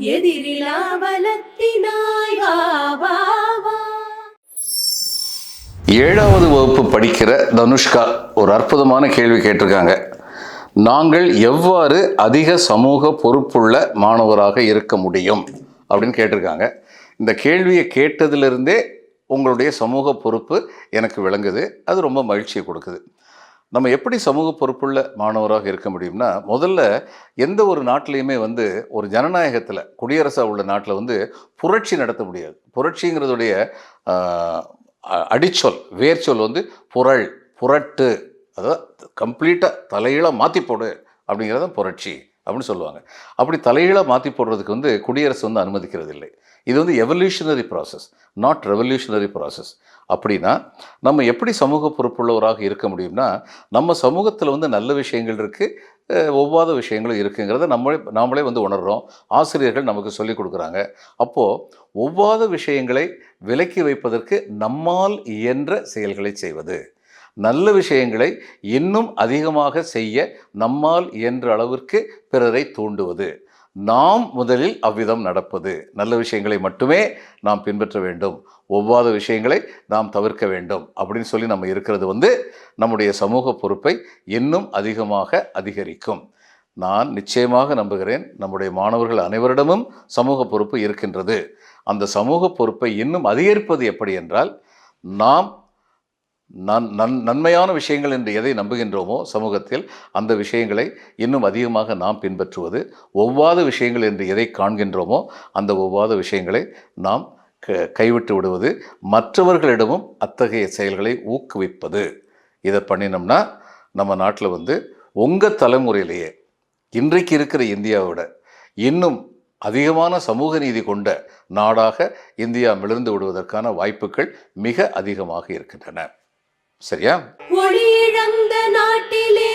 எதிரிலா பலத்தினாய் ஏழாவது வகுப்பு படிக்கிற தனுஷ்கா ஒரு அற்புதமான கேள்வி கேட்டிருக்காங்க. நாங்கள் எவ்வாறு அதிக சமூக பொறுப்புள்ள மாணவராக இருக்க முடியும்? அப்படின்னு கேட்டிருக்காங்க. இந்த கேள்வியை கேட்டதிலிருந்தே உங்களுடைய சமூக பொறுப்பு எனக்கு விளங்குது. அது ரொம்ப மகிழ்ச்சியை கொடுக்குது. நம்ம எப்படி சமூக பொறுப்புள்ள மாணவராக இருக்க முடியும்னா முதல்ல எந்த ஒரு நாட்டிலையுமே வந்து ஒரு ஜனநாயகத்தில் குடியரசாக உள்ள நாட்டில் வந்து புரட்சி நடத்த முடியாது. புரட்சிங்கிறதுடைய அடிச்சொல் வேர்ச்சொல் வந்து புரள் புரட்டு அதாவது கம்ப்ளீட்டாக தலையீழாக மாற்றி போடு அப்படிங்கிறது தான் புரட்சி. அப்படின்னு சொல்லுவாங்க. அப்படி தலையீழாக மாற்றி போடுறதுக்கு வந்து குடியரசு வந்து அனுமதிக்கிறது இல்லை இது வந்து evolutionary process not revolutionary process அப்படின்னா நம்ம எப்படி சமூக பொறுப்புள்ளவராக இருக்க முடியும்னா நம்ம சமூகத்தில் வந்து நல்ல விஷயங்கள் இருக்குது ஒவ்வாத விஷயங்களும் இருக்குங்கிறத நம்மளே நாமளே வந்து உணர்கிறோம் ஆசிரியர்கள் நமக்கு சொல்லிக் கொடுக்குறாங்க. அப்போது ஒவ்வாத விஷயங்களை விலக்கி வைப்பதற்கு நம்மால் இயன்ற செயல்களை செய்வது. நல்ல விஷயங்களை இன்னும் அதிகமாக செய்ய நம்மால் இயன்ற அளவிற்கு பிறரை தூண்டுவது. நாம் முதலில் அவ்விதம் நடப்பது. நல்ல விஷயங்களை மட்டுமே நாம் பின்பற்ற வேண்டும். ஒவ்வாத விஷயங்களை நாம் தவிர்க்க வேண்டும். அப்படின்னு சொல்லி நம்ம இருக்கிறது வந்து நம்முடைய சமூக பொறுப்பை இன்னும் அதிகமாக அதிகரிக்கும். நான் நிச்சயமாக நம்புகிறேன் நம்முடைய மாணவர்கள் அனைவரிடமும் சமூக பொறுப்பு இருக்கின்றது. அந்த சமூக பொறுப்பை இன்னும் அதிகரிப்பது எப்படி என்றால் நாம் நன் நன் நன்மையான விஷயங்கள் என்று எதை நம்புகின்றோமோ சமூகத்தில் அந்த விஷயங்களை இன்னும் அதிகமாக நாம் பின்பற்றுவது ஒவ்வாத விஷயங்கள் என்று எதை காண்கின்றோமோ அந்த ஒவ்வாத விஷயங்களை நாம் க கைவிட்டு விடுவது மற்றவர்களிடமும் அத்தகைய செயல்களை ஊக்குவிப்பது. இதை பண்ணினோம்னா நம்ம நாட்டில் வந்து உங்கள் தலைமுறையிலேயே இன்றைக்கு இருக்கிற இந்தியாவோட இன்னும் அதிகமான சமூக நீதி கொண்ட நாடாக இந்தியா மிளர்ந்து விடுவதற்கான வாய்ப்புகள் மிக அதிகமாக இருக்கின்றன. சரியா? ஒளி இழந்த நாட்டிலே